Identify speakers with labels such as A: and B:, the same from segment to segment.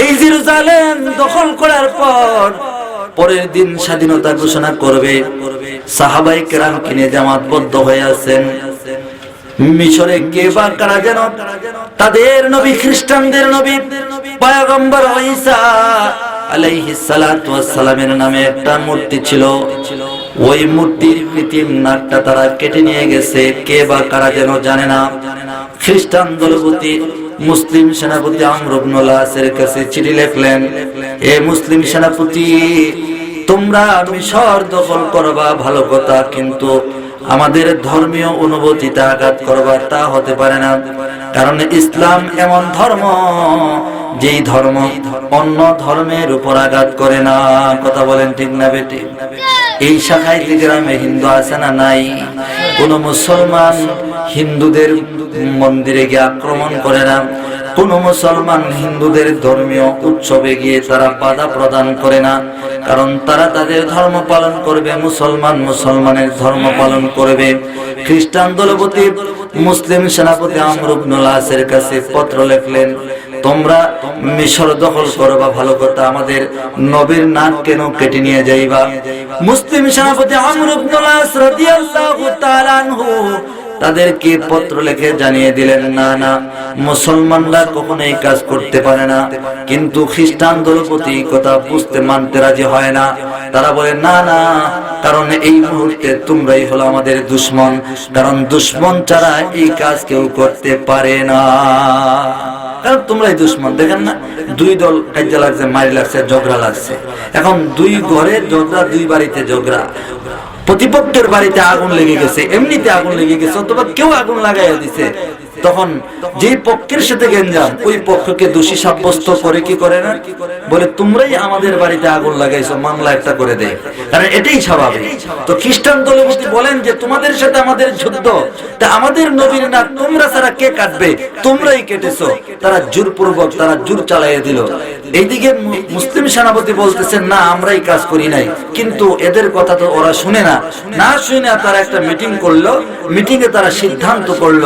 A: এই জেরুজালেম দখল করার পর পরের দিন স্বাধীনতা ঘোষণা করবে। সাহাবাই কেরাম কিনে জামাতবদ্ধ হয়ে আছেন। মিশরে কে বা কারা যেন? তাদের নবী, খ্রিস্টানদের নবী, পয়গম্বর ঈসা আলাইহিস সালাতু ওয়াস সালামের নামে একটা মূর্তি ছিল। ওই মূর্তির কৃত্রিম নাকটা তারা কেটে নিয়ে গেছে। কে বা কারা যেন জানে না। খ্রিস্টান দলপতি মুসলিম সেনাপতি আমর কাছে চিঠি লিখলেন, এ মুসলিম সেনাপতি, তোমরা মিশর দখল করবা, ভালো কথা, কিন্তু আমাদের ধর্মীয় অনুভূতিতে আঘাত করবা, তা হতে পারে না। কারণ ইসলাম এমন ধর্ম, যেই ধর্ম অন্য ধর্মের উপর আঘাত করে না। কথা বলেন ঠিক না বেটি এই শাখায় গ্রামে হিন্দু আছে না নাই? কোন মুসলমান হিন্দুদের মন্দিরে গিয়ে আক্রমণ করে না? কোন মুসলমান হিন্দুদের ধর্মীয় উৎসবে গিয়ে তারা বাধা প্রদান করে না? কারণ তারা তাদের ধর্ম পালন করবে, মুসলমান মুসলমানের ধর্ম পালন করবে। খ্রিস্টান দলপতি, মুসলিম সেনাপতি আমরুবনুল আসের কাছে পত্র লিখলেন তোমরা মিশর দখল করবা ভালো কথা আমাদের নবীর নাক কেন কেটে নিয়ে যাইবা? মুসলিম সেনাপতি তাদেরকে পত্র লিখে জানিয়ে দিলেন, না না, মুসলমানরা কখনো এই কাজ করতে পারে না। কিন্তু খ্রিস্টান দলপতি কথা বুঝতে, মানতে রাজি হয় না। তারা বলে, না না, কারণ এই মুহূর্তে তোমরাই হলো আমাদের দুশ্মন। কারণ দুশ্মন ছাড়া এই কাজ কেউ করতে পারে না। কারণ তোমরাই দুশ্মন। দেখেন না, দুই দল কাজে লাগছে, মারি লাগছে, ঝগড়া লাগছে। এখন দুই ঘরে ঝগড়া, দুই বাড়িতে ঝগড়া। প্রতিপক্ষের বাড়িতে আগুন লেগে গেছে, এমনিতে আগুন লেগে গেছে, অথবা কেউ আগুন লাগাইয়া দিছে। তখন যে পক্ষের সাথে গেঞ্জাম, ওই পক্ষকে দোষী সাব্যস্ত করে কি করে না? বলে, তোমরাই আমাদের বাড়িতে আগুন লাগাইছো, মামলা একটা করে দেয় কারণ এটাই স্বাভাবিক। তো খ্রিস্টান দলপতি বলেন যে, তোমাদের সাথে আমাদের যুদ্ধ, তা আমাদের নবীর না তোমরা ছাড়া কে কাটবে? তোমরাই কেটেছো। তারা জোরপূর্বক, তারা জোর চালাইয়া দিল। এইদিকে মুসলিম সেনাপতি বলতেছেন, না, আমরাই কাজ করি নাই। কিন্তু এদের কথা তো ওরা শুনে না। না শুনে তারা একটা মিটিং করল। মিটিং এ তারা সিদ্ধান্ত করল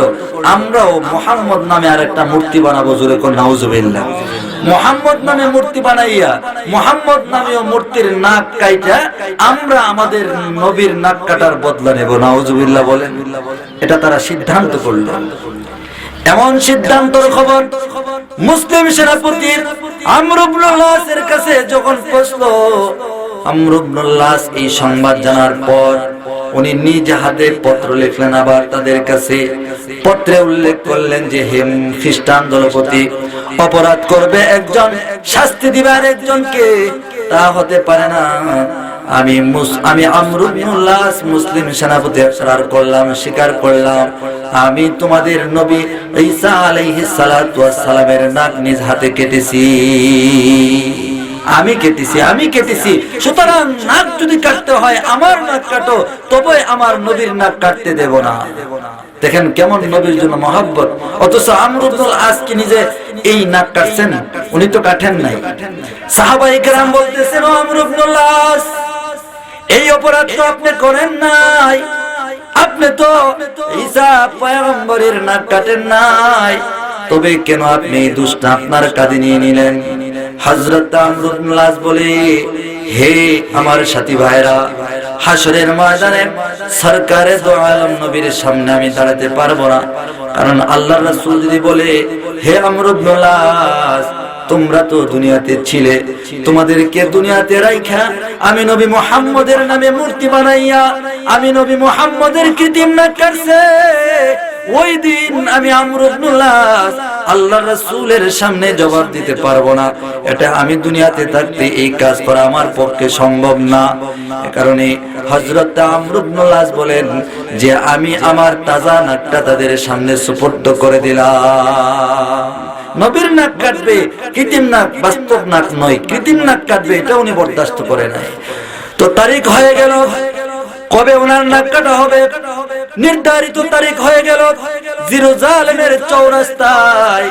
A: আমরাও মোহাম্মদ নামে আর একটা মূর্তি বানাবো, জোরে কোন নাউজুবিল্লাহ মোহাম্মদ নামে মূর্তি বানাইয়া, মোহাম্মদ নামীয় মূর্তির নাক কাইটা, আমরা আমাদের নবীর নাক কাটার বদলা নেব নাউজুবিল্লাহ বলেন। এটা তারা সিদ্ধান্ত করল। এমন সিদ্ধান্তর খবর মুসলিম সেনাপতির আমরুবনুল্লাহের কাছে যখন পৌঁছলো আমরুবনুল্লাহ এই সংবাদ জানার পর উনি নিজ হাতে পত্র লিখলেন, আবার তাদের কাছে পত্রে উল্লেখ করলেন যে, হেম খ্রিস্টান দলপতি অপরাধ করবে একজন, শাস্তি দিবার একজনকে তা হতে পারে না। আমি আমি আমরুল্লাহ মুসলিম সেনাপতি একরার করলাম, স্বীকার করলাম। আমি তোমাদের নবী ঈসা আলাইহিস সালামের নাক নিজ হাতে কেটেছি। আমি কেটেছি আমি কেটেছি। সুতরাং নাক যদি কাটতে হয়, আমার নাক কাটো, তবে আমার নবীর নাক কাটতে দেব না। দেখেন কেমন নবীর জন্য মহাব্বত। অথচ আমরুদ্দুল আজকে নিজে এই নাক কাটছেন? উনি তো কাটেন নাই। সাহাবাই কেরাম বলতেছেন, ও আমরুদ্দুল্লাহ এই অপরাধ তো আপনি করেন নাই। আপনি তো ঈসা পয়গম্বরের নাক কাটেন নাই। তবে কেন আপনি দুষ্ট আপনার কাঁধে নিয়ে নিলেন? হযরত আমরুল্লাহ বলে, হে আমার সাথী ভাইরা হাসরের ময়দানে সরকারে দো আলম নবীর সামনে আমি দাঁড়াতে পারব না। কারণ আল্লাহ রাসূল যদি বলে, হে আমরুল্লাহ তোমরা তো দুনিয়াতে ছিলে, তোমাদেরকে দুনিয়াতে রাইখা, আমি নবী মুহাম্মদের নামে মূর্তি বানাইয়া, আমি নবী মুহাম্মদের কৃত্রিম নাক কাটছে ওই দিন আমি আল্লাহ রাসূলের সামনে জবাব দিতে পারব না। এটা আমি দুনিয়াতে থাকতে এই কাজ করা আমার পক্ষে সম্ভব না। কারণে হযরত আমরুবনুল্লাহ বলেন যে, আমি আমার তাজা তাদের সামনে সুপর্দ করে দিলাম। নবীর নাক কাটবে, কৃত্রিম নাক বাস্তব নাক নয়, কৃত্রিম নাক কাটবে, এটা উনি বরদাস্ত করে নাই। তো তারিখ হয়ে গেল। কবে ওনার নাক কাটা হবে? নির্ধারিত তারিখ হয়ে গেল। জিরোজালেমের চৌরাস্তায়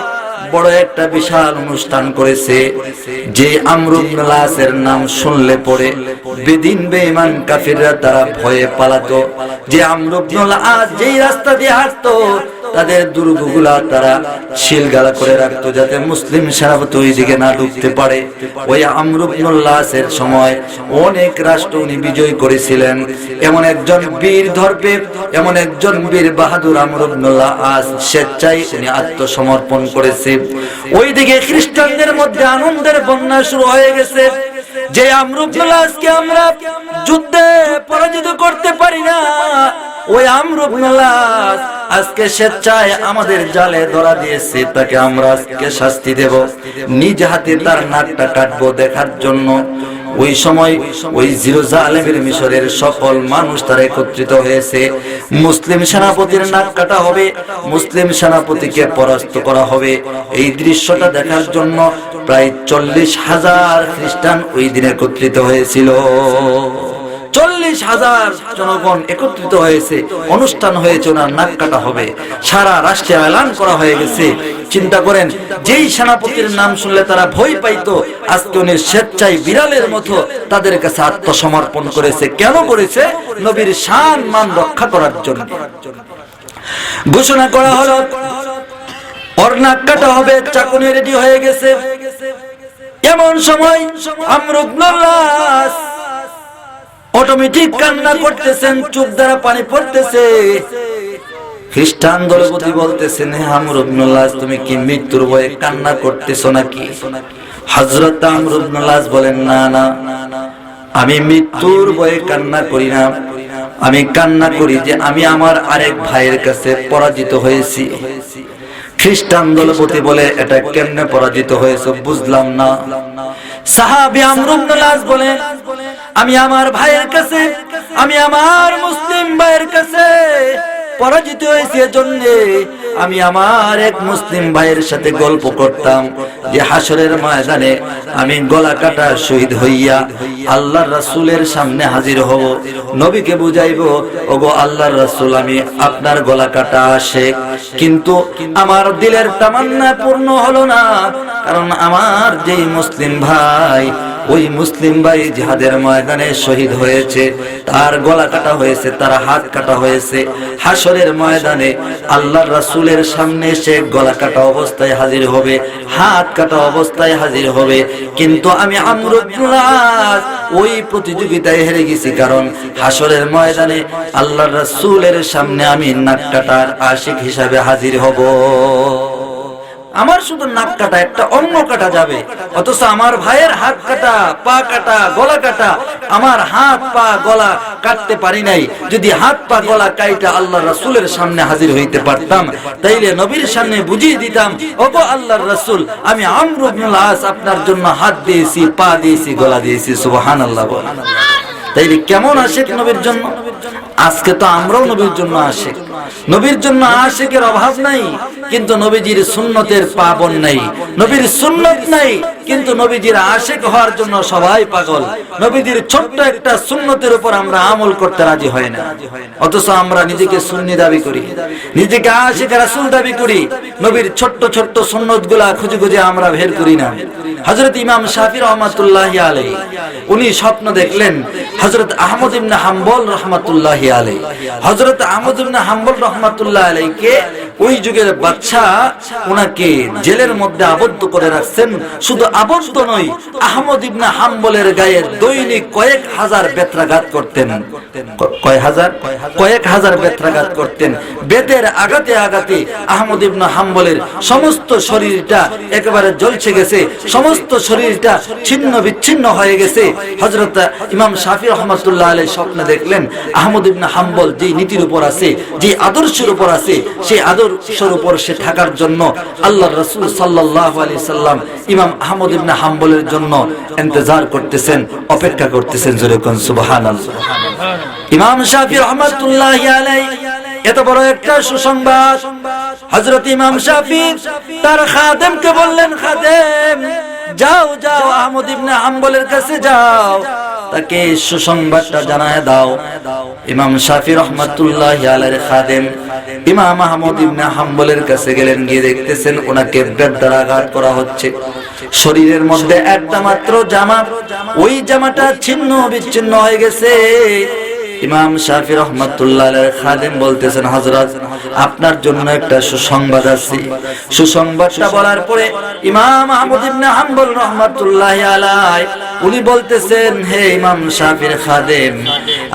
A: বড় একটা বিশাল অনুষ্ঠান করেছে। যে আমরুল্লাসের নাম শুনলে পরে বেদিন বেমান কাফিররা তারা ভয়ে পালাতো। যে আমরুবনুল আজ যেই রাস্তা দিয়ে হাঁটতো তাদের দুর্গগুলা তারা শিলগালা করে রাখতো যাতে মুসলিম সেনাপতি ওই দিকে না ঢুকতে পারে। ওই আমরুবনুল্লাহের সময় অনেক রাষ্ট্র উনি বিজয় করেছিলেন। এমন একজন বীর ধর্পে এমন একজন বীর বাহাদুর আমরুবনুল্লাহ আজ স্বেচ্ছায় উনি আত্মসমর্পণ করেছে। ওইদিকে খ্রিস্টানদের মধ্যে আনন্দের বন্যা শুরু হয়ে গেছে। যে আমরুবনুল্লাহ আজকে আমরা যুদ্ধে পরাজিত করতে পারি না ওই আমরুবনুল্লাহ আজকে স্বেচ্ছায় আমাদের জালে ধরা দিয়েছে, তাকে আমরা আজকে শাস্তি দেব। নিজ হাতে তার নাকটা কাটবো দেখার জন্য। ওই সময় ওই জিরোজালেমের মিশরের সকল মানুষ তারা একত্রিত হয়েছে। মুসলিম সেনাপতির নাক কাটা হবে, মুসলিম সেনাপতিকে পরাস্ত করা হবে। এই দৃশ্যটা দেখার জন্য প্রায় চল্লিশ হাজার খ্রিস্টান ওই দিন একত্রিত হয়েছিল। চল্লিশ হাজার জনগণ একত্রিত হয়েছে, অনুষ্ঠান হয়েছে, ওনার নাক কাটা হবে। সারা রাষ্ট্রে এলান করা হয়ে গেছে। চিন্তা করেন, যেই সেনাপতির নাম শুনলে তারা ভয় পাইতো, আজকে উনি স্বেচ্ছায় বিড়ালের মতো তাদের কাছে আত্মসমর্পণ করেছে। কেন করেছে? নবীর শান, মান রক্ষা করার জন্য। ঘোষণা করা হলো, ওর নাক কাটা হবে, চাকুনি রেডি হয়ে গেছে। এমন সময় আমরুবনুল্লাহ অটোমেটিক কান্না করতেছেন চুপ দ্বারা পানি পড়তেছে। খ্রিস্টান দলপতি বলতেছেন হে আমর ইবনুল্লাহ তুমি কি মৃত্যুর ভয়ে কান্না করতেছো নাকি? হযরত আমর ইবনুল্লাহ বলেন না না আমি মৃত্যুর ভয়ে কান্না করি না। আমি কান্না করি যে আমি আমার আরেক ভাইয়ের কাছে পরাজিত হয়েছি। খ্রিস্টান দলপতি বলে এটা কেমনে পরাজিত হয়েছে বুঝলাম না। সাহাবি আমর ইবনুল্লাহ বলেন আমি আমার ভাইয়ের কাছে, আমি আমার মুসলিম ভাইয়ের কাছে পরাজিত হয়েছে জন্য আমি আমার এক মুসলিম ভাইয়ের সাথে গল্প করতাম যে হাসরের ময়দানে আমি গলা কাটা শহীদ হইয়া আল্লাহর রাসূলের সামনে হাজির হব। নবীকে বুঝাইব, ওগো আল্লাহর রাসূল, আমি আপনার গলা কাটা আসে কিন্তু আমার দিলের তামান্না পূর্ণ হলো না, কারণ আমার যেই মুসলিম ভাই ওই মুসলিম ভাই জিহাদের ময়দানে শহীদ হয়েছে। তার গলা কাটা হয়েছে, তার হাত কাটা হয়েছে। হাসরের ময়দানে আল্লাহর রাসুলের সামনে সে গলা কাটা অবস্থায় হাজির হবে, হাত কাটা অবস্থায় হাজির হবে। কিন্তু আমি ওই প্রতিযোগিতায় হেরে গেছি কারণ হাসরের ময়দানে আল্লাহর রাসুলের সামনে আমি নাক কাটার আশিক হিসাবে হাজির হব। আমার শুধু নাক কাটা, একটা অঙ্গ কাটা যাবে। অথচ আমার ভাইয়ের হাত কাটা, পা কাটা, গলা কাটা, আমার হাত, পা, গলা কাটতে পারি নাই। যদি হাত, পা, গলা কাইটা আল্লাহ রাসূলের সামনে হাজির হইতে পারতাম, তাইলে নবীর সামনে বুঝিয়ে দিতাম, ওগো আল্লাহর রাসূল, আমি আমর ইবনুল আস আপনার জন্য হাত দিয়েছি, পা দিয়েছি, গলা দিয়েছি, সুবহানাল্লাহ বল। তাইলে কেমন আসে নবীর জন্য? আজকে তো আমরাও নবীর জন্য আশেক নবীর জন্য আশেকের অভাব নাই, কিন্তু নবীজির সুন্নতের পাবন নাই। নবীর সুন্নত নাই, কিন্তু নবীজির আশেক হওয়ার জন্য সবাই পাগল। নবীজির ছোট্ট একটা সুন্নতের উপর আমরা আমল করতে রাজি হয় না। অথচ আমরা নিজেকে সুন্নি দাবি করি, নিজেকে আশেক রাসূল দাবি করি। নবীর ছোট্ট ছোট্ট সুন্নতগুলা খুঁজে খুঁজে আমরা বের করি না। হজরত ইমাম শাফি রহমাতুল্লাহ আলাইহি, উনি স্বপ্ন দেখলেন হজরত আহমদ ইবনে হাম্বল রহমাতুল্লাহ আলাইহি। হযরত আহমদ ইবনে হাম্বল রহমাতুল্লাহ আলাইহিকে ওই যুগের বাদশা ওনাকে জেলের মধ্যে আবদ্ধ করে রাখছেন। শুধু আবদ্ধ নয়, আহমদ ইবনে হাম্বলের গায়ে দৈনিক কয়েক হাজার বেত্রাঘাত করতেন। কয় হাজার? কয়েক হাজার বেত্রাঘাত করতেন। বেতের আঘাতে আঘাতে আহমদ ইবনে হাম্বলের সমস্ত শরীরটা একেবারে জ্বলছে গেছে, সমস্ত শরীরটা ছিন্ন বিচ্ছিন্ন হয়ে গেছে। হযরত ইমাম শাফি রহমাতুল্লাহ আলাইহি স্বপ্নে দেখলেন, আহমদ ইবনে হাম্বল যে নীতির উপর আছে যে আদর্শের উপর আছে, সেই আদর্শের উপর সে থাকার জন্য আল্লাহ রাসূল সাল্লাল্লাহু আলাইহি সাল্লাম ইমাম আহমদ ইবনে হাম্বলের জন্য ইন্তজার করতেছেন, অপেক্ষা করতেছেন, জোরে কোন সুবহানাল্লাহ। ইমাম শাফি রহমাতুল্লাহ এত বড় একটা সুসংবাদ। হযরত ইমাম শাফি তার খাদেমকে বললেন, খাদেম, যাও যাও আহমদ ইবনে হাম্বলের কাছে যাও। তাকে সুসংবাদটা জানায় দাও। ইমাম শাফি রহমাতুল্লাহ আলের খাদেম ইমাম আহমদ ইবনে হাম্বলের কাছে গেলেন, গিয়ে দেখতেছেন ওনাকে দ্বারা আঘাত করা হচ্ছে। শরীরের মধ্যে একটা মাত্র জামা, ওই জামাটা ছিন্ন বিচ্ছিন্ন হয়ে গেছে। ইমাম শাফি রহমতুল্লাহ খাদেম বলতেছেন হজরত আপনার জন্য একটা সুসংবাদ আছে। সুসংবাদটা বলার পরে ইমাম আহমদ ইবনে হাম্বল রহমতুল্লাহ আলাই উনি বলতেছেন, হে ইমাম শাফির খাদেম,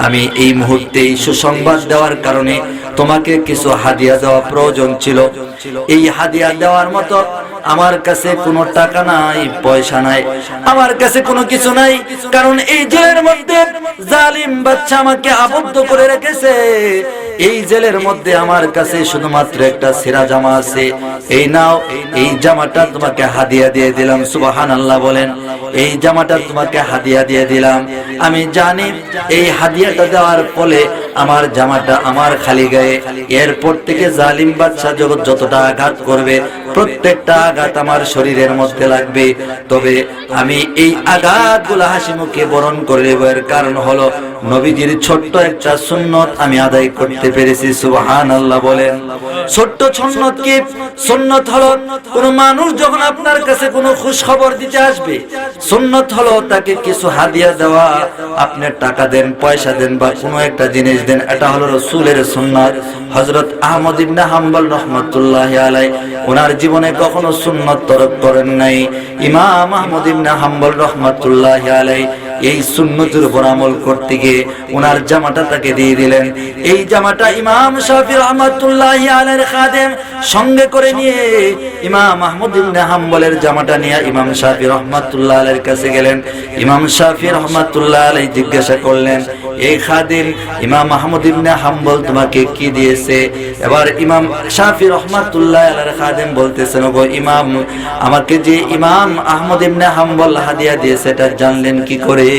A: আমি এই মুহূর্তে সুসংবাদ দেওয়ার কারণে তোমাকে কিছু হাদিয়া দেওয়া প্রয়োজন ছিল। এই হাদিয়া দেওয়ার মতো আমার কাছে কোনো টাকা নাই, পয়সা নাই। আমার কাছে কোনো কিছু নাই, কারণ এই জেলের মধ্যে জালিম বাচ্চা আমাকে আবদ্ধ করে রেখেছে। এই জেলের মধ্যে আমার কাছে শুধুমাত্র একটা সেরা জামা আছে। এই নাও, এই জামাটা তোমাকে হাদিয়া দিয়ে দিলাম সুবাহান আল্লাহ বলেন। এই জামাটা তোমাকে হাদিয়া দিয়ে দিলাম। আমি জানি এই হাদিয়াটা দেওয়ার ফলে আমার জামাটা আমার খালি গায়ে। এরপর থেকে জালিম বাদশাহ জগৎ যতটা আঘাত করবে প্রত্যেকটা আঘাত আমার শরীরের মধ্যে লাগবে। তবে আমি এই আঘাতগুলা হাসি মুখে বরণ করে নেব। এর কারণ হলো নবীজির ছোট্ট একটা সুন্নত আমি আদায় করতে পেরেছি সুবহান আল্লাহ বলেন। ছোট্ট সুন্নত কি? সুন্নত হলো কোন মানুষ যখন আপনার কাছে কোনো খুশ খবর দিতে আসবে, সুন্নত হলো তাকে কিছু হাদিয়া দেওয়া, আপনি টাকা দেন, পয়সা দেন বা কোনো একটা জিনিস দেন, এটা হলো রসুলের সুন্নত। হজরত আহমদ ইবনে হাম্বল রহমতুল্লাহ আলাই ওনার জীবনে কখনো সুন্নত তরক করেন নাই। ইমাম আহমদ ইবনে হাম্বল রহমাতুল্লাহ আলাই এই সুন্নতের উপর আমল করতে গিয়ে ওনার জামাটা তাকে দিয়ে দিলেন। এই জামাটা ইমাম শাফি রহমতুল্লাহ আলাইহির খাদেম সঙ্গে করে নিয়ে ইমাম মাহমুদ হাম্বলের জামাটা নিয়ে ইমাম শাফি রহমতুল্লাহ আলাইহির কাছে গেলেন। ইমাম শাফি রহমতুল্লাহ আলাই জিজ্ঞাসা করলেন এই খাদিম, ইমাম মাহমুদ ইবনে হাম্বল তোমাকে কি দিয়েছে? এবার ইমাম শাফি রহমতুল্লাহ আলাইহির খাদেম বলতেছেন গো ইমাম, আমাকে যে ইমাম আহমদ ইবনে হাম্বল হাদিয়া দিয়েছে, এটা জানলেন কি করে?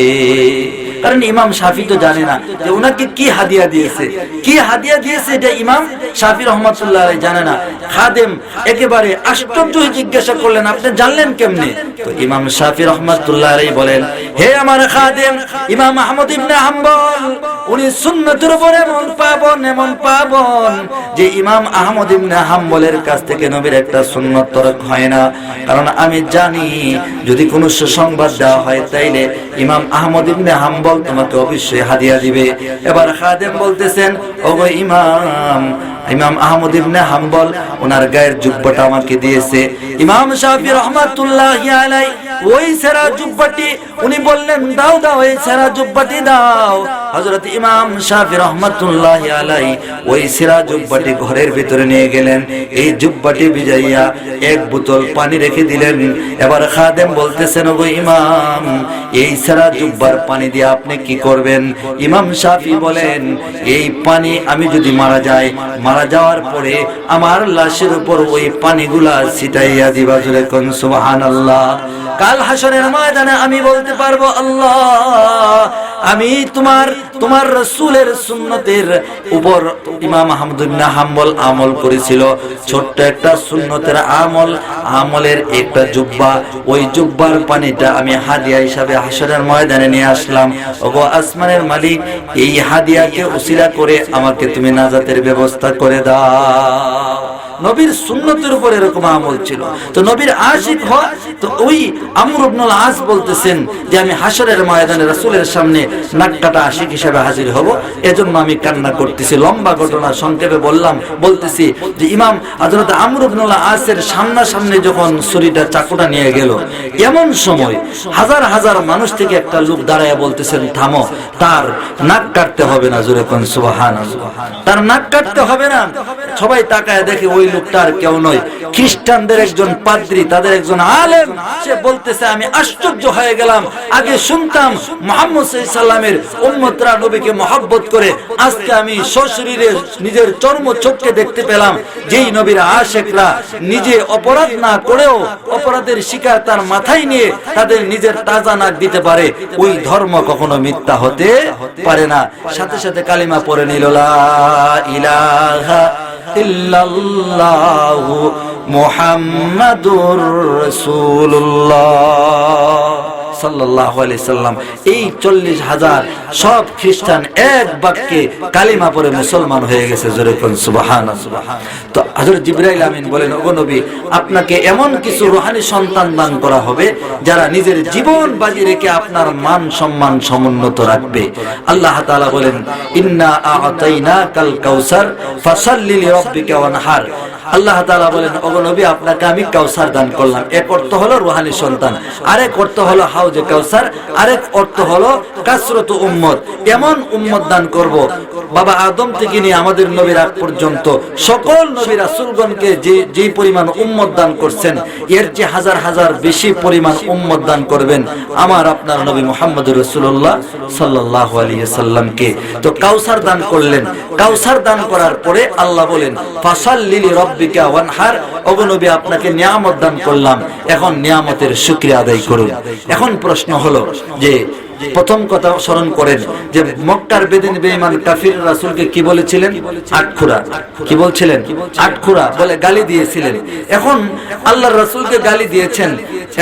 A: কারণ ইমাম শাফি তো জানে না যে ওনাকে কি হাদিয়া দিয়েছে। কি হাদিয়া দিয়েছে এটা ইমাম শাফি রহমতুল্লাহ জানে না। খাদেম একেবারে আশ্চর্য জিজ্ঞাসা করলেন, আপনি জানলেন কেমনে? তো ইমাম শাফি রহমতুল্লাহ বলেন হে আমার খাদেম ইমাম আহমদ ইবনে হাম্বল, উনি সুন্নতের উপর এমন পাবন এমন পাবন যে ইমাম আহমদ ইবনে হাম্বলের কাছ থেকে নবীর একটা সুন্নত তরক হয় না। কারণ আমি জানি, যদি কোনো সুসংবাদ দেওয়া হয় তাইলে ইমাম আহমদ ইবনে হাম্বল তোমাকে অবশ্যই হাদিয়া দিবে। এবার খাদেম বলতেছেন, ওগো ইমাম ইমাম আহমদ ইবনে হাম্বল, ওনার গায়ের জুব্বাটা আমাকে দিয়েছে। ইমাম শাফি রহমাতুল্লাহ আলাই ওই সেরা জুব্বাটি উনি বললেন, দাও দাও, এই সেরা জুব্বাটি দাও। হযরত ইমাম শাফি রহমাতুল্লাহ আলাই ওই সেরা জুব্বাটি ঘরের ভিতরে নিয়ে গেলেন। এই জুব্বাটি ভিজাইয়া এক বোতল পানি রেখে দিলেন। এবার খাদেম বলতেছেন, ওগো ইমাম, এই সেরা জুব্বার পানি দিয়ে আপনি কি করবেন? ইমাম শাফি বলেন, এই পানি আমি যদি মারা যাই, মারা যাওয়ার পরে আমার লাশের উপর ওই পানিগুলা ছিটাইয়া দিবা জুড়ে কোন, সুবহানাল্লাহ। কাল হাসনের ময়দানে আমি বলতে পারব, আল্লাহ, আমি তোমার তোমার রসুলের সুন্নতের উপর ইমাম আহমদুল্লাহ হাম্বল আমল করেছিল। ছোট্ট একটা সুন্নতের আমল, আমলের একটা জুব্বা। ওই জুব্বার পানিটা আমি হাদিয়া হিসাবে হাসনের ময়দানে নিয়ে আসলাম। ওগো আসমানের মালিক, এই হাদিয়াকে উসিলা করে আমাকে তুমি নাজাতের ব্যবস্থা করে দাও। নবীর সুন্নতের উপর এরকম আমল ছিল। তো নবীর আশিক হওয়া, তো ওই আমর ইবনুল আস বলতেছেন যে আমি হাসরের ময়দানে রাসূলের সামনে নাক্কাটা আশিক হিসেবে হাজির হব। এজন্য আমি কান্না করতেছি, লম্বা ঘটনা সংক্ষেপে বললাম। বলতেছি যে ইমাম হযরত আমর ইবনুল আসের সামনাসামনি যখন ছুরিটা, চাকুটা নিয়ে গেল, এমন সময় হাজার হাজার মানুষ থেকে একটা লোক দাঁড়ায় বলতেছেন, থামো, তার নাক কাটতে হবে না জোরে কোন, সুবহানাল্লাহ। তার নাক কাটতে হবে না। সবাই তাকায় দেখে ওই লোকটার কেউ নয়। খ্রিস্টানদের একজন পাদ্রী, তাদের একজন আলেম, সে বলতেছে, আমি আশ্চর্য হয়ে গেলাম। আগে শুনতাম মোহাম্মদ সাল্লামের উম্মতরা নবীকে মহব্বত করে, আজকে আমি সশরীরে নিজের চর্ম চোখকে দেখতে পেলাম। যেই নবীর আশেকরা নিজে অপরাধ না করেও অপরাধের শিকার তার মাথায় নিয়ে তাদের নিজের তাজা নাক দিতে পারে। ওই ধর্ম কখনো মিথ্যা হতে পারে না। সাথে সাথে কালিমা পড়ে নিল ইলাহা ইল্লাল্লাহু মুহাম্মাদুর রাসূলুল্লাহ। আলাইহি সাল্লাম। এই চল্লিশ হাজার সব খ্রিস্টান এক বাক্যে কালিমা পড়ে মুসলমান হয়ে গেছে, জোরে কোন সুবহানাল্লাহ। তো হযরত জিবরাইল আমিন বলেন, ওগো নবী, আপনাকে এমন কিছু রুহানি সন্তান দান করা হবে, যারা নিজের জীবন বাজি রেখে আপনার মান সম্মান সমুন্নত রাখবে। আল্লাহ তাআলা বলেন, ইন্না আ'তাইনাকাল কাউসার ফাসাল্লি লিরাব্বিকা ওয়ানহার। আল্লাহ তাআলা বলেন, ওগো নবী, আপনাকে আমি কাউসার দান করলাম। এক অর্থ হলো রুহানি সন্তান, আরেক অর্থ হলো হাউজে কাউসার আরেক অর্থ হলো কাসরত উম্মত। এমন উম্মত দান করব বাবা আদম থেকে নিয়ে আমাদের নবীর আগ পর্যন্ত সকল নবী রাসূলগণকে যে যে পরিমাণ উম্মত দান করছেন, এর যে হাজার হাজার বেশি পরিমাণ উম্মত দান করবেন আমার আপনার নবী মুহাম্মদ রাসূলুল্লাহ সাল্লাল্লাহু আলাইহি সাল্লামকে। তো কাউসার দান করলেন। কাউসার দান করার পরে আল্লাহ বলেন, ফাসাল্লি লিরাব্বিকা ওয়ানহার। ওগো নবী, আপনাকে নিয়ামত দান করলাম। এখন নিয়ামতের শুকরিয়া আদায় করুন। এখন প্রশ্ন হলো যে প্রথম কথা স্মরণ করেন যে মক্কার বেদিন বেঈমান কাফির রাসূলকে কি বলেছিলেন? আটখুরা কি বলছিলেন? আটখুরা বলে গালি দিয়েছিলেন। এখন আল্লাহর রাসূলকে গালি দিয়েছেন।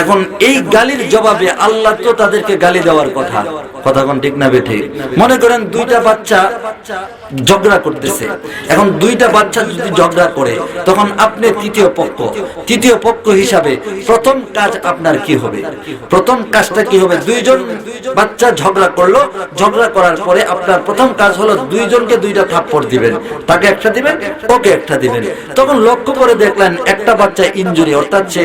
A: এখন এই গালির জবাবে আল্লাহ তো তাদেরকে গালি দেওয়ার কথা। কথা কোন ঠিক না বেঠে? মনে করেন দুইটা বাচ্চা ঝগড়া করতেছে। এখন দুইটা বাচ্চা যদি ঝগড়া করে, তখন আপনি তৃতীয় পক্ষ। তৃতীয় পক্ষ হিসাবে প্রথম কাজ আপনার কি হবে? প্রথম কাজটা কি হবে? দুইজন বাচ্চা ঝগড়া করল, ঝগড়া করার পরে আপনার প্রথম কাজ হলো দুইজনকে দুইটা থাপ্পড় দিবেন। তাকে একটা দিবেন, ওকে একটা দিবেন। তখন লক্ষ্য করে দেখলেন একটা বাচ্চা ইনজুরি অর্থাৎ সে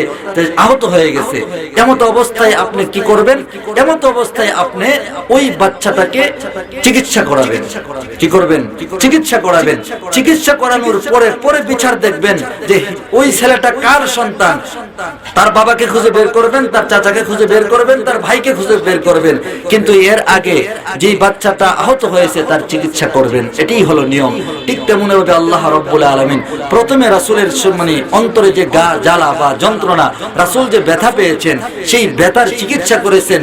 A: আহত হয়ে গেছে। এমত অবস্থায় আপনি কি করবেন? এমত অবস্থায় আপনি ওই বাচ্চাটাকে চিকিৎসা করাবেন। কি করবেন? চিকিৎসা করাবেন। চিকিৎসা করানোর পরে পরে বিচার দেখবেন যে ওই ছেলেটা কার সন্তান? তার বাবাকে খুঁজে বের করবেন, তার চাচাকে খুঁজে বের করবেন, তার ভাইকে খুঁজে বের করবেন। কিন্তু এর আগে যে বাচ্চাটা আহত হয়েছে, তার চিকিৎসা করবেন। এটাই হলো নিয়ম। ঠিক তেমন ভাবে আল্লাহ রব্বুল আলমিন প্রথমে রাসুলের মানে অন্তরে যে গা, জ্বালা বা যন্ত্রণা, রাসুল যে ব্যথা পেয়েছেন, সেই ব্যথার চিকিৎসা করেছেন।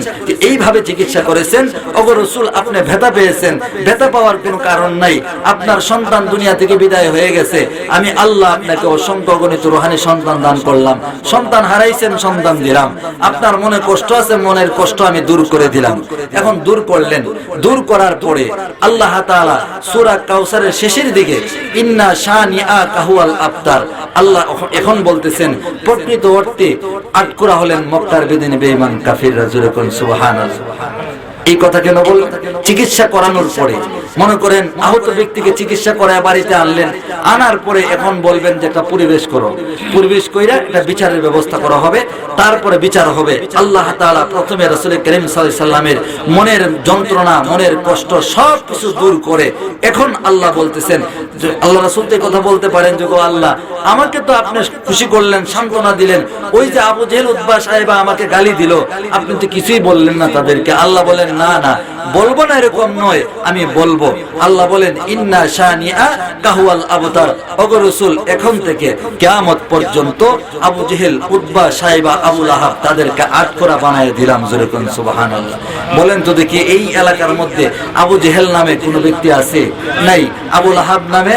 A: এইভাবে চিকিৎসা করেছেন অগর রসুল আপনি ব্যথা পেয়েছেন। ব্যথা পাওয়ার কোনো কারণ নাই। আপনার সন্তান দুনিয়া থেকে বিদায় হয়ে গেছে। আমি আল্লাহ আপনাকে অসংখ্য গণিত রোহানি সন্তান দান করলাম। সন্তান হারাইছেন, সন্তান দিলাম। আপনার মনে কষ্ট আছে, মনের কষ্ট আমি দূর করে দিলাম। এখন দূর করলেন। দূর করার পরে আল্লাহ তাআলা সূরা কাউসারের শেষের দিকে, ইন্না শানিআ কাহুয়াল আফতার আল্লাহ এখন বলতেছেন, প্রকৃত অর্থে আটকুরা হলেন মক্কার বেদিন বেঈমান কাফিররা। জুরে কোন সুবহানাল্লাহ। এই কথা কেন বললেন? চিকিৎসা করানোর পরে। মনে করেন, আহত ব্যক্তিকে চিকিৎসা করায় বাড়িতে আনলেন। আনার পরে এখন বলবেন যে একটা পরিবেশ করো। পরিবেশ কইরা এটা বিচারের ব্যবস্থা করা হবে। তারপরে বিচার হবে। আল্লাহ তাআলা প্রথমে রাসূল করিম সাল্লামের মনের যন্ত্রণা, মনের কষ্ট সব কিছু দূর করে এখন আল্লাহ বলতেছেন যে, আল্লাহ রাসূল তো কথা বলতে পারেন যে, গো আল্লাহ, আমাকে তো আপনি খুশি করলেন, সান্ত্বনা দিলেন। ওই যে আবু জেহেল উদ্বা সাহেবা আমাকে গালি দিল। আপনি তো কিছুই বললেন না তাদেরকে। আল্লাহ বলেন না না। বলব না এরকম নয়, আমি বলব। আল্লাহ বলেন, ইন্না শানিআ কাহুয়াল আবতার। ওগো রাসূল, এখন থেকে কিয়ামত পর্যন্ত আবু জেহেল উদ্বা সাহেবা আবু লাহাব তাদেরকে আটকরা বানায় দিলাম জোরে কোন সুবহানাল্লাহ। বলেন তো দেখি এই এলাকার মধ্যে আবু জেহেল নামে কোনো ব্যক্তি আছে? নাই। আবু লাহাব নামে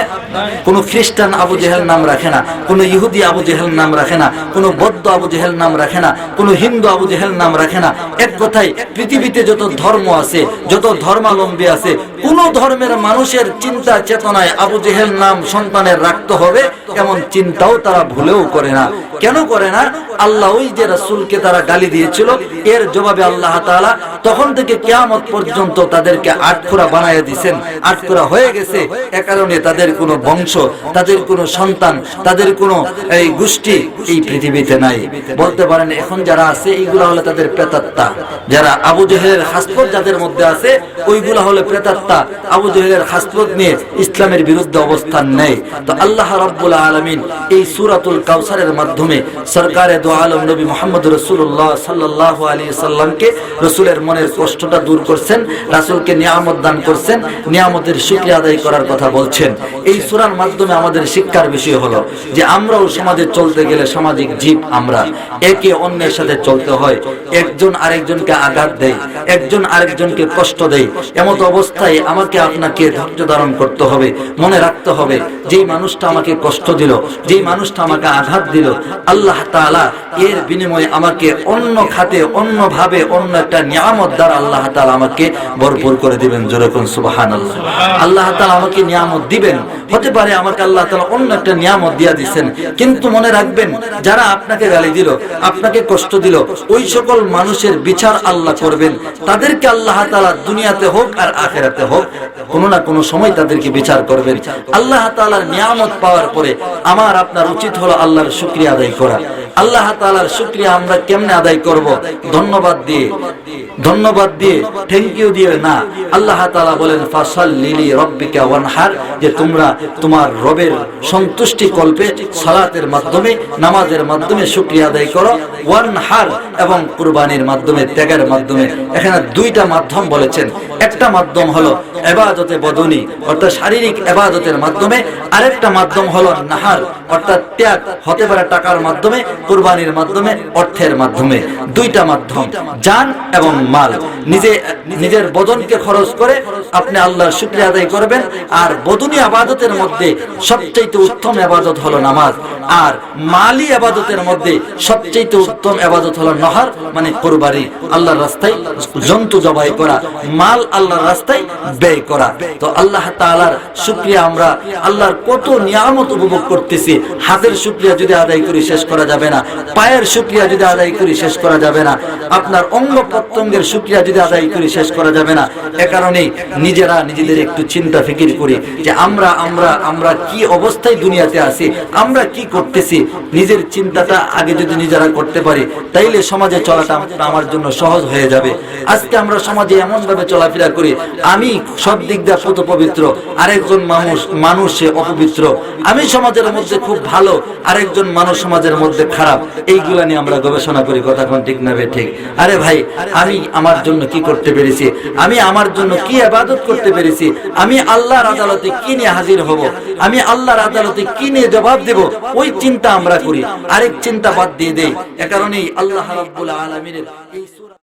A: কোন খ্রিস্টান আবু জেহেল নাম রাখে না, কোন ইহুদি আবু জেহেল নাম রাখে না, কোন বৌদ্ধ আবু জেহেল নাম রাখে না, কোন হিন্দু আবু জেহেল নাম রাখে না। এক কথায়, পৃথিবীতে যত ধর্ম আছে যত ধর্মাবলম্বী আছে কোন ধর্মের মানুষের চিন্তা চেতনায় আবু জেহেল নাম সন্তানের রাখতে হবে, এমন চিন্তাও তারা ভুলেও করে না। কেন করে না? আল্লাহ ওই যে রাসূলকে তারা গালি দিয়েছিল, এর জবাবে আল্লাহ তাআলা তখন থেকে কিয়ামত পর্যন্ত তাদেরকে আটখোরা বানায় দিবেন আটখোরা হয়ে গেছে, এ কারণে তাদের কোনো বংশ, তাদের কোনো সন্তান, তাদের কোনো এই গোষ্ঠী এই পৃথিবীতে নাই। বলতে পারেন, এখন যারা আছে, এইগুলা হলো তাদের প্রেতাত্মা। যারা আবু জেহেলের হাসপত যাদের মধ্যে আছে, ওইগুলা হলো প্রেতাত্মা। আবু জেহেলের হাসপত নিয়ে ইসলামের বিরুদ্ধে অবস্থান নেই তো আল্লাহ রাব্বুল আলামিন এই সূরাতুল কাউসারের মাধ্যমে সরকারে দো আলম নবী মুহাম্মদ রাসূলুল্লাহ সাল্লাল্লাহু আলাইহি সাল্লামকে রাসূলের মনের কষ্টটা দূর করছেন, রাসূলকে নিয়ামত দান করছেন, নিয়ামতের শুকরিয়া আদায় করার কথা বলছেন। এই সূরার মাধ্যমে আমাদের শিক্ষার বিষয় হলো যে আমরাও সমাজে চলতে গেলে সামাজিক জীব আমরা। একে অন্যের সাথে চলতে হয়, একজন আরেকজনকে আঘাত দেয়, একজন আরেকজনকে কষ্ট দেয়। এমত অবস্থায় আমাকে আপনাকে ধৈর্য ধারণ করতে হবে, মনে রাখতে হবে, যেই মানুষটা আমাকে কষ্ট দিল, যেই মানুষটা আমাকে আঘাত দিল, আল্লাহ তাআলা এর বিনিময়ে আমাকে অন্য খাতে, অন্য ভাবে, অন্য একটা নিয়ামত দ্বারা আল্লাহ তাআলা আমাকে ভরপুর করে দিবেন। যেরকম সুবাহান আল্লাহ আল্লাহ তাআলা আমাকে নিয়ামত দিবেন। হতে পারে আমাকে আল্লাহ তালা অন্য একটা নিয়ামত দিয়া দিচ্ছেন কিন্তু মনে রাখবেন, যারা আপনাকে গালি দিল, আপনাকে কষ্ট দিল, ওই সকল মানুষের বিচার আল্লাহ করবেন। তাদেরকে আল্লাহ তাআলা দুনিয়াতে হোক আর আখেরাতে হোক। কোনো না কোনো সময় তাদেরকে বিচার করবেন। আল্লাহ তালার নিয়ামত পাওয়ার পরে আমার আপনার উচিত হলো আল্লাহর শুক্রিয়া আদায় করা। আল্লাহ তাআলার শুকরিয়া আমরা কেমনে আদায় করব? ধন্যবাদ দিয়ে। ধন্যবাদ দিয়ে থ্যাংক ইউ দিয়ে না, আল্লাহ তাআলা বলেন, ফাসাল্লিলি রব্বিকা ওয়ানহার যে তোমরা তোমার রবের সন্তুষ্টি কল্পে সালাতের মাধ্যমে, নামাজের মাধ্যমে শুকরিয়া আদায় করো। ওয়ানহার এবং কুরবানির মাধ্যমে, ত্যাগের মাধ্যমে। এখানে দুইটা মাধ্যম বলেছেন। একটা মাধ্যম হলো এবাদতে বদনী, অর্থাৎ শারীরিক এবাদতের মাধ্যমে। আরেকটা মাধ্যম হলো নাহার, অর্থাৎ ত্যাগ হতে পারে টাকার মাধ্যমে। কুরবানির মাধ্যমে, অর্থের মাধ্যমে। দুইটা মাধ্যম, জান এবং মাল। নিজে, নিজের বদনকে খরচ করে আপনি আল্লাহর শুক্রিয়া আদায় করবেন। আর বদনী আবাদতের মধ্যে সবচেয়ে উত্তম আবাদত হলো নামাজ। আর মালি আবাদতের মধ্যে সবচেয়ে উত্তম আবাদত হলো নহর মানে কোরবানি। আল্লাহর রাস্তায় জন্তু জবাই করা, মাল আল্লাহর রাস্তায় ব্যয় করা। তো আল্লাহ তাআলার শুকরিয়া আমরা, আল্লাহর কত নিয়ামত উপভোগ করতেছি। হাতের শুকরিয়া যদি আদায় করি, শেষ করা যাবে না। পায়ের শুকরিয়া যদি আদায় করি শেষ করা যাবে না। আপনার অঙ্গ প্রত্যঙ্গের শুকরিয়া যদি আদায় করি শেষ করা যাবে না। এ কারণেই নিজেরা নিজেদের একটু চিন্তা ফিকির করি যে আমরা আমরা আমরা কি অবস্থায় দুনিয়াতে আছি, আমরা কি করতেছি। নিজের চিন্তাটা আগে যদি নিজেরা করতে পারি, তাইলে সমাজে চলাটা আমার জন্য সহজ হয়ে যাবে। আজকে আমরা সমাজে এমন ভাবে চলাফেরা করি, আমি সব দিক দিয়ে কত পবিত্র আরেকজন মানুষ মানুষ অপবিত্র। আমি সমাজের মধ্যে খুব ভালো, আরেকজন মানুষ সমাজের মধ্যে খারাপ এইগুলা নিয়ে আমরা গবেষণা করি, কথা ঠিক না ঠিক। আরে ভাই, আমি আমার জন্য কি করতে পেরেছি? আমি আমার জন্য কি আবাদত করতে পেরেছি? আমি আল্লাহর আদালতে কি নিয়ে হাজির হব? আমি আল্লাহর আদালতে কি নিয়ে জবাব দেব? ওই চিন্তা আমরা করি। আরেক চিন্তা বাদ দিয়ে দেই। এ কারণেই আল্লাহ রাব্বুল আলামিনের এই